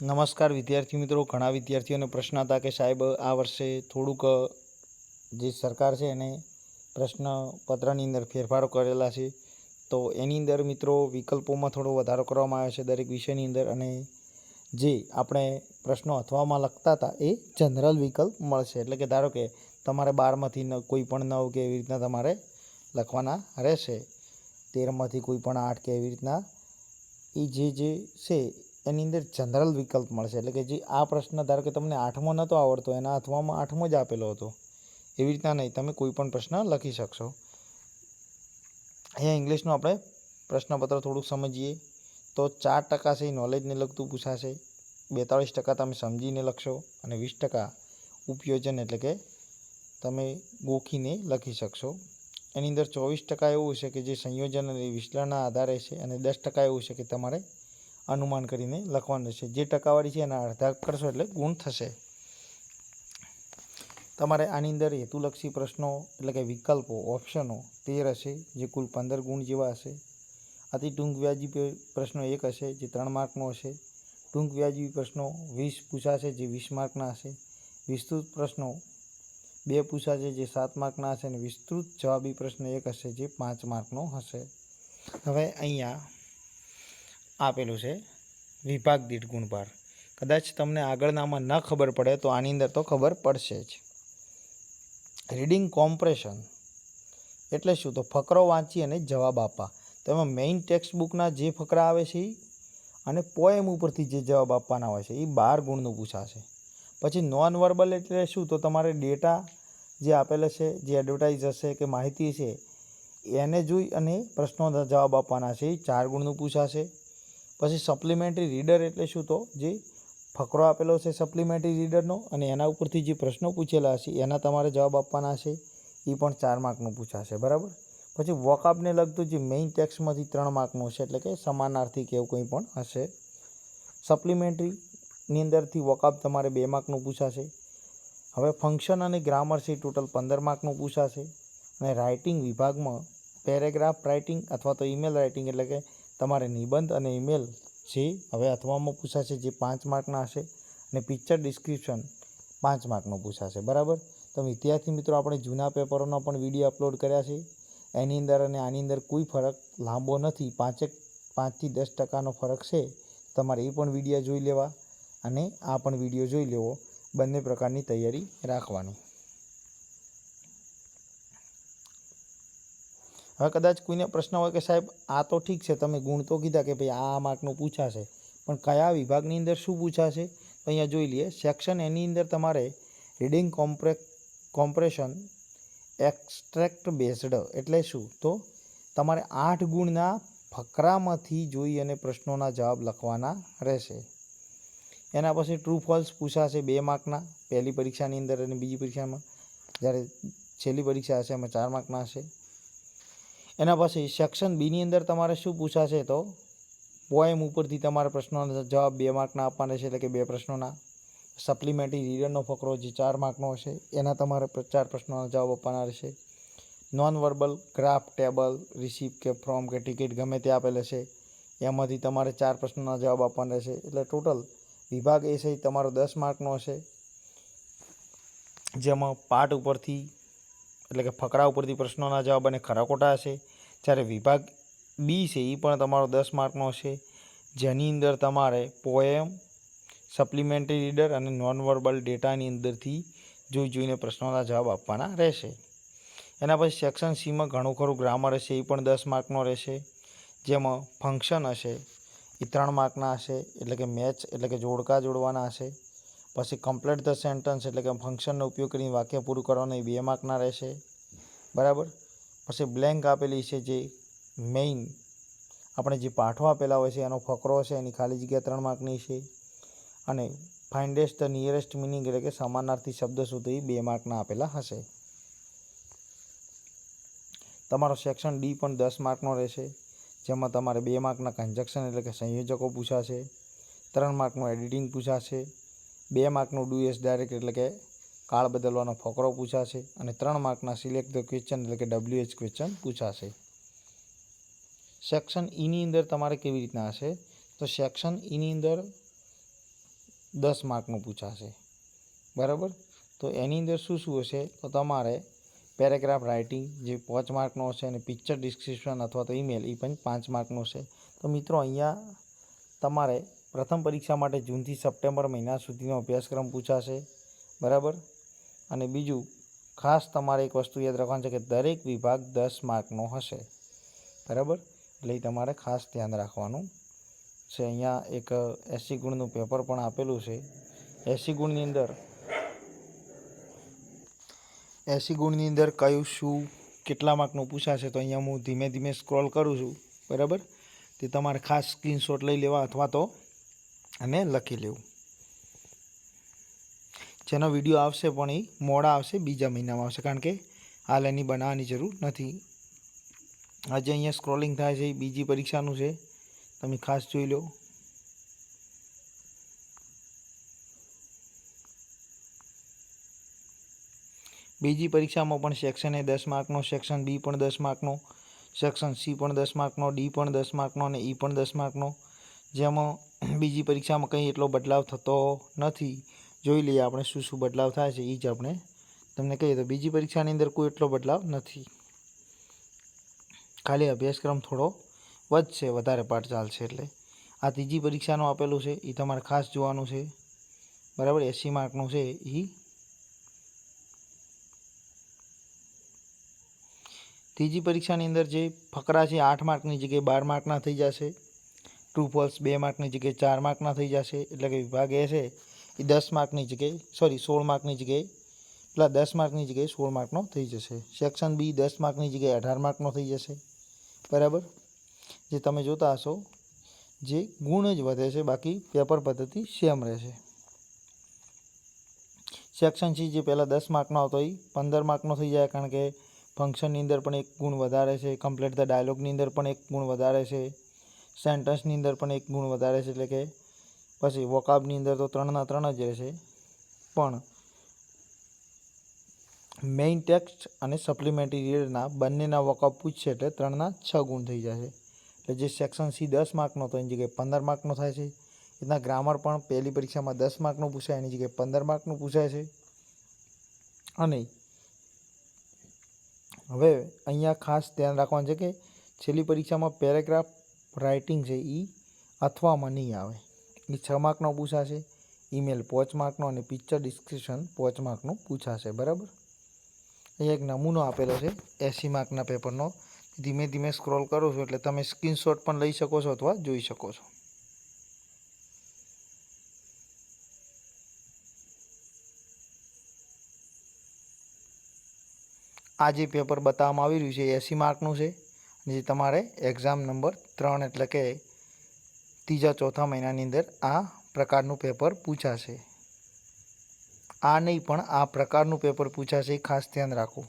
નમસ્કાર વિદ્યાર્થી મિત્રો, ઘણા વિદ્યાર્થીઓને પ્રશ્ન હતા કે સાહેબ, આ વર્ષે થોડુંક જે સરકાર છે એને પ્રશ્નપત્રની અંદર ફેરફારો કરેલા છે. તો એની અંદર મિત્રો વિકલ્પોમાં થોડો વધારો કરવામાં આવ્યો છે દરેક વિષયની અંદર અને જે આપણે પ્રશ્નો અથવામાં લખતા હતા એ જનરલ વિકલ્પ મળશે. એટલે કે ધારો કે તમારે બારમાંથી ન, કોઈ પણ નવ કે એવી રીતના તમારે લખવાના રહેશે. તેરમાંથી કોઈ પણ આઠ કે એવી રીતના. એ જે જે છે એની અંદર જનરલ વિકલ્પ મળશે. એટલે કે જે આ પ્રશ્ન, ધારો કે તમને આઠમો નહોતો આવડતો, એના અથવામાં આઠમો જ આપેલો હતો. એવી રીતના નહીં, તમે કોઈ પણ પ્રશ્ન લખી શકશો. અહીંયા ઇંગ્લિશનું આપણે પ્રશ્નપત્ર થોડુંક સમજીએ. તો ચાર ટકા છે એ નોલેજને લગતું પૂછાશે. બેતાળીસ ટકા તમે સમજીને લખશો અને વીસ ટકા ઉપયોજન એટલે કે તમે ગોખીને લખી શકશો. એની અંદર ચોવીસ ટકા એવું છે કે જે સંયોજન અને વિશ્લેષણના આધારે છે અને દસ ટકા એવું છે કે તમારે અનુમાન કરીને લખવાનું છે. જે ટકાવારી છે એના અડધા કરશો એટલે ગુણ થશે. તમારે આની અંદર હેતુલક્ષી પ્રશ્નો એટલે કે વિકલ્પો, ઓપ્શનો તેર હશે જે કુલ પંદર ગુણ જેવા હશે. અતિ ટૂંક વ્યાજી પ્રશ્નો એક હશે, જે ત્રણ માર્કનો હશે. ટૂંક વ્યાજી પ્રશ્નો વીસ પૂછાશે, જે વીસ માર્કના હશે. વિસ્તૃત પ્રશ્નો બે પૂછાશે, જે સાત માર્કના હશે. અને વિસ્તૃત જવાબી પ્રશ્ન એક હશે, જે પાંચ માર્કનો હશે. હવે અહીંયા આપેલું છે. વિભાગ દીઠ ગુણભાર કદાચ તમને આગળનામાં ન ખબર પડે તો આની અંદર તો ખબર પડશે જ. રીડિંગ કોમ્પ્રેશન એટલે શું? તો ફકરો વાંચી અને જવાબ આપવા. તો એમાં મેઇન ટેક્સ્ટ બુકના જે ફકરા આવે છે અને પોએમ ઉપરથી જે જવાબ આપવાના હોય છે એ બાર ગુણનું પૂછાશે. પછી નોન વર્બલ એટલે શું? તો તમારે ડેટા જે આપેલા છે, જે એડવર્ટાઇઝ હશે કે માહિતી છે, એને જોઈ અને પ્રશ્નોના જવાબ આપવાના છે એ ચાર ગુણનું પૂછાશે. પછી સપ્લિમેન્ટરી રીડર એટલે શું તો? જે ફકરો આપેલો છે સપ્લિમેન્ટરી રીડરનો અને એના ઉપરથી જે પ્રશ્નો પૂછેલા હશે, એના તમારે જવાબ આપવાના હશે એ પણ ચાર માર્કનું પૂછાશે, બરાબર? પછી વોકઅપને લગતું જે મેઇન ટેક્સમાંથી ત્રણ માર્કનું હશે, એટલે કે સમાનાર્થી કે એવું કંઈ પણ હશે. સપ્લિમેન્ટરીની અંદરથી વોકઅપ તમારે બે માર્કનું પૂછાશે. હવે ફંક્શન અને ગ્રામર છે ટોટલ પંદર માર્કનું પૂછાશે. અને રાઇટિંગ વિભાગમાં પેરેગ્રાફ રાઇટિંગ અથવા તો ઈમેલ રાઇટિંગ એટલે કે તમારે નિબંધ અને ઈમેલ જે હવે અથવામાં પૂછાશે જે પાંચ માર્કના હશે અને પિક્ચર ડિસ્ક્રિપ્શન પાંચ માર્કનું પૂછાશે, બરાબર? તો વિદ્યાર્થી મિત્રો, આપણે જૂના પેપરોનો પણ વીડિયો અપલોડ કર્યા છે. એની અંદર અને આની અંદર કોઈ ફરક લાંબો નથી. પાંચેક, પાંચથી દસ ટકાનો ફરક છે. તમારે એ પણ વીડિયો જોઈ લેવા અને આ પણ વીડિયો જોઈ લેવો. બંને પ્રકારની તૈયારી રાખવાની. હવે કદાચ કોઈને પ્રશ્ન હોય કે સાહેબ, આ તો ઠીક છે, તમે ગુણ તો કીધા કે ભાઈ આ માર્કનું પૂછાશે. પણ કયા વિભાગની અંદર શું પૂછાશે? તો અહીંયા જોઈ લઈએ. સેક્શન એની અંદર તમારે રીડિંગ કોમ્પ્રે, કોમ્પ્રેશન એક્સ્ટ્રેક્ટ બેઝડ એટલે શું? તો તમારે આઠ ગુણના ફકરામાંથી જોઈ અને પ્રશ્નોના જવાબ લખવાના રહેશે. એના પછી ટ્રુ ફોલ્સ પૂછાશે બે માર્કના, પહેલી પરીક્ષાની અંદર અને બીજી પરીક્ષામાં. જ્યારે છેલ્લી પરીક્ષા હશે, એમાં ચાર માર્કના હશે. એના પછી સેક્શન બીની અંદર તમારે શું પૂછાશે તો પોએમ ઉપરથી તમારે પ્રશ્નોના જવાબ બે માર્કના આપવાના છે એટલે કે બે પ્રશ્નોના. સપ્લિમેન્ટરી રીડરનો ફકરો જે ચાર માર્કનો હશે, એના તમારે ચાર પ્રશ્નોના જવાબ આપવાના રહેશે. Non verbal graph table recipe કે ફ્રોમ કે ટિકિટ ગમે તે આપેલ હશે એમાંથી તમારે ચાર પ્રશ્નોના જવાબ આપવાના રહેશે. એટલે ટોટલ વિભાગ એ છે તમારો દસ માર્કનો હશે. જેમાં પાઠ ઉપરથી એટલે કે ફકરા ઉપરથી પ્રશ્નોના જવાબ અને ખરા ખોટા હશે. જ્યારે વિભાગ બી છે એ પણ તમારો દસ માર્કનો હશે. જેની અંદર તમારે પોએમ, સપ્લિમેન્ટરી રીડર અને નોન વર્બલ ડેટાની અંદરથી જોઈ જોઈને પ્રશ્નોના જવાબ આપવાના રહેશે. એના પછી સેક્શન સીમાં ઘણું ખરું ગ્રામર હશે એ પણ દસ માર્કનો રહેશે. જેમાં ફંક્શન હશે એ ત્રણ માર્કના હશે, એટલે કે મેચ, એટલે કે જોડકા જોડવાના હશે. પછી કમ્પ્લીટ ધ સેન્ટન્સ, એટલે કે ફંક્શનનો ઉપયોગ કરીને વાક્ય પૂરું કરવાનું એ બે માર્કના રહેશે. બરાબર? પછી બ્લેન્ક આપેલી છે જે મેઇન આપણે જે પાઠો આપેલા હોય છે, એનો ફકરો છે, એની ખાલી જગ્યા ત્રણ માર્કની છે. અને ફાઇન્ડેસ્ટ ધ નિયરેસ્ટ મિનિંગ એટલે કે સમાનાર્થી શબ્દ સુધી બે માર્કના આપેલા હશે. તમારો સેક્શન ડી પણ દસ માર્કનો રહેશે, જેમાં તમારે બે માર્કના કન્જક્શન એટલે કે સંયોજકો પૂછાશે, ત્રણ માર્કનું એડિટિંગ પૂછાશે, બે માર્કનું ડુ એસ ડાયરેક્ટ એટલે કે કાળ બદલવાનો ફકરો પૂછાશે અને ત્રણ માર્કના સિલેક્ટ ધ ક્વેશ્ચન એટલે કે ડબલ્યુ એચ ક્વેશ્ચન પૂછાશે. સેક્શન ઈની અંદર તમારે કેવી રીતના હશે? તો સેક્શન ઈની અંદર દસ માર્કનું પૂછાશે. બરાબર? તો એની અંદર શું શું હશે? તો તમારે પેરેગ્રાફ રાઇટિંગ જે પાંચ માર્કનો હશે અને પિક્ચર ડિસ્ક્રિપ્શન અથવા તો ઈમેલ એ પણ પાંચ માર્કનો છે તો મિત્રો, અહીંયા તમારે પ્રથમ પરીક્ષા માટે જૂનથી સપ્ટેમ્બર મહિના સુધીનો અભ્યાસક્રમ પૂછાશે. બરાબર? અને બીજું, ખાસ તમારે એક વસ્તુ યાદ રાખવાનું છે કે દરેક વિભાગ દસ માર્કનો હશે. બરાબર? એટલે તમારે ખાસ ધ્યાન રાખવાનું છે. અહીંયા એક એસી ગુણનું પેપર પણ આપેલું છે. એસી ગુણની અંદર, એસી ગુણની અંદર કયું શું, કેટલા માર્કનું પૂછાશે, તો અહીંયા હું ધીમે ધીમે સ્ક્રોલ કરું છું. બરાબર? તે તમારે ખાસ સ્ક્રીનશોટ લઈ લેવા અથવા તો અને લખી લેવું. જેનો વીડિયો આવશે પણ એ મોડા આવશે, બીજા મહિનામાં આવશે. કારણ કે હાલ એની બનાવવાની જરૂર નથી. આજે અહીંયા સ્ક્રોલિંગ થાય છે એ બીજી પરીક્ષાનું છે. તમે ખાસ જોઈ લો. બીજી પરીક્ષામાં પણ સેક્શન એ દસ માર્કનો સેક્શન બી પણ દસ માર્કનો સેક્શન સી પણ દસ માર્કનો, ડી પણ દસ માર્કનો અને ઈ પણ દસ માર્કનો. જેમાં બીજી પરીક્ષામાં કંઈ એટલો બદલાવ થતો નથી. જોઈ લઈએ આપણે શું શું બદલાવ થાય છે એ જ આપણે તમને કહીએ તો બીજી પરીક્ષાની અંદર કોઈ એટલો બદલાવ નથી. ખાલી અભ્યાસક્રમ થોડો વધશે, વધારે પાઠ ચાલશે એટલે. આ ત્રીજી પરીક્ષાનું આપેલું છે એ તમારે ખાસ જોવાનું છે. બરાબર, એંસી માર્કનું છે એ ત્રીજી પરીક્ષાની અંદર જે ફકરા છે, આઠ માર્કની જગ્યાએ બાર માર્કના થઈ જશે. ટ્રુ ફોલ્સ બે માર્કની જગ્યાએ ચાર માર્કના થઈ જશે, એટલે કે વિભાગ એ છે એ દસ માર્કની જગ્યાએ સોરી સોળ માર્કની જગ્યાએ, પેલા દસ માર્કની જગ્યાએ સોળ માર્કનો થઈ જશે. સેક્શન બી દસ માર્કની જગ્યાએ અઢાર માર્કનો થઈ જશે. બરાબર? જે તમે જોતા હશો, જે ગુણ જ વધે છે, બાકી પેપર પદ્ધતિ સેમ રહેશે. સેક્શન સી જે પહેલાં દસ માર્કનો આવતો એ પંદર માર્કનો થઈ જાય, કારણ કે ફંક્શનની અંદર પણ એક ગુણ વધારે છે કમ્પ્લીટ ધ ડાયલોગની અંદર પણ એક ગુણ વધારે છે સેન્ટન્સની અંદર પણ એક ગુણ વધારે છે, એટલે કે પછી વોકાબની અંદર તો ત્રણના ત્રણ જ રહેશે. પણ મેઇન ટેક્સ્ટ અને સપ્લિમેન્ટરી રીડરના બંનેના વોકઅપ પૂછશે એટલે ત્રણના છ ગુણ થઈ જશે. એટલે જે સેક્શન સી દસ માર્કનો હતો, એની જગ્યાએ પંદર માર્કનો થાય છે. એના ગ્રામર પણ પહેલી પરીક્ષામાં દસ માર્કનું પૂછાય, એની જગ્યાએ પંદર માર્કનું પૂછાય છે. અને હવે અહીંયા ખાસ ધ્યાન રાખવાનું છે કે છેલ્લી પરીક્ષામાં પેરેગ્રાફ રાઇટિંગ છે એ અથવામાં નહીં આવે. એ છ માર્કનો પૂછાશે, ઈમેલ પોચ માર્કનો અને પિક્ચર ડિસ્ક્રિપ્શન પોચ માર્કનું પૂછાશે, બરાબર? અહીંયા એક નમૂનો આપેલો છે, એસી માર્કના પેપરનો. ધીમે ધીમે સ્ક્રોલ કરો છો એટલે તમે સ્ક્રીનશોટ પણ લઈ શકો છો અથવા જોઈ શકો છો. આ જે પેપર બતાવવામાં આવી રહ્યું છે એંસી માર્કનું છે. જે તમારે એક્ઝામ નંબર ત્રણ એટલે કે ત્રીજા ચોથા મહિનાની અંદર આ પ્રકારનું પેપર પૂછાશે. આ નહીં પણ આ પ્રકારનું પેપર પૂછાશે એ ખાસ ધ્યાન રાખો.